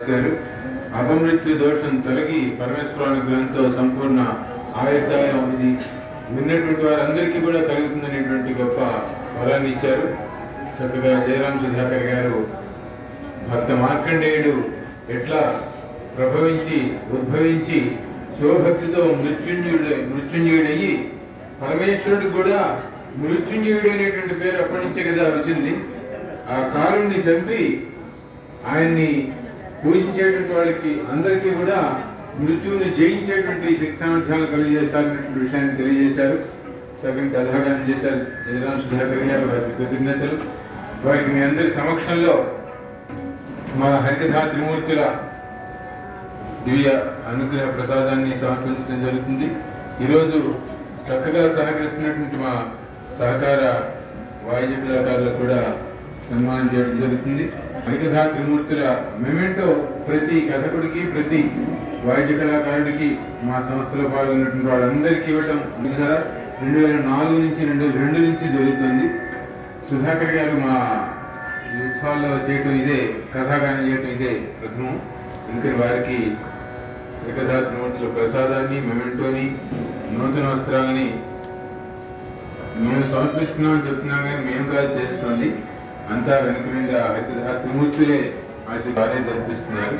గారు అపమృత్యు దోషం తొలగి పరమేశ్వరానుగ్రహంతో సంపూర్ణ ఆయుర్దాయం ఇది విన్నటువంటి వారందరికీ కూడా కలుగుతుందనేటువంటి గొప్ప వరాన్ని ఇచ్చారు. చక్కగా జయరాం సుధాకర్ గారు భక్త మార్కండేయుడు ఎట్లా ప్రభవించి ఉద్భవించి శివభక్తితో మృత్యుంజయుడు మృత్యుంజయుడయ్యి పరమేశ్వరుడు కూడా మృత్యుంజయుడు అనేటువంటి పేరు అప్పటి నుంచే కదా వచ్చింది. ఆ కారుణ్ణి చంపి ఆయన్ని పూజించేటువంటి వాళ్ళకి అందరికీ కూడా మృత్యువుని జయించేటువంటి శిక్షానుష్ఠానాలు కలిగజేస్తారనేటువంటి విషయాన్ని తెలియజేశారు. సగం కథాగానం చేశారు. జయరాం సుధాకర్ గారు వారికి కృతజ్ఞతలు. వారికి మీ అందరి సమక్షంలో మా హరికథా త్రిమూర్తుల దివ్య అనుగ్రహ ప్రసాదాన్ని సమర్పించడం జరుగుతుంది. ఈరోజు చక్కగా సహకరిస్తున్నటువంటి మా సహకార వాయుజ కళాకారులకు కూడా సన్మానం చేయడం జరుగుతుంది. హరికథా త్రిమూర్తుల మెమెంటో ప్రతి కథకుడికి ప్రతి వాయిద్య కళాకారుడికి మా సంస్థలో పాల్గొన్నటువంటి వాళ్ళందరికీ ఇవ్వటం చూసారా రెండు వేల నాలుగు నుంచి రెండు వేల రెండు నుంచి జరుగుతుంది. సుధాకర్ గారు మా ఉత్సవాల్లో చేయటం ఇదే కథాగానం చేయటం ఇదే ప్రథమం. అందుకని వారికి ఏకదా త్రిమూర్తుల ప్రసాదాన్ని మెమెంటోని నూతన వస్త్రాలని మేము సమర్పిస్తున్నామని చెప్తున్నాం కానీ మేము కాదు చేస్తుంది. అంతా వెనుక మీద హరికథా త్రిమూర్తులే ఆశీర్వాదే జరిపిస్తున్నారు.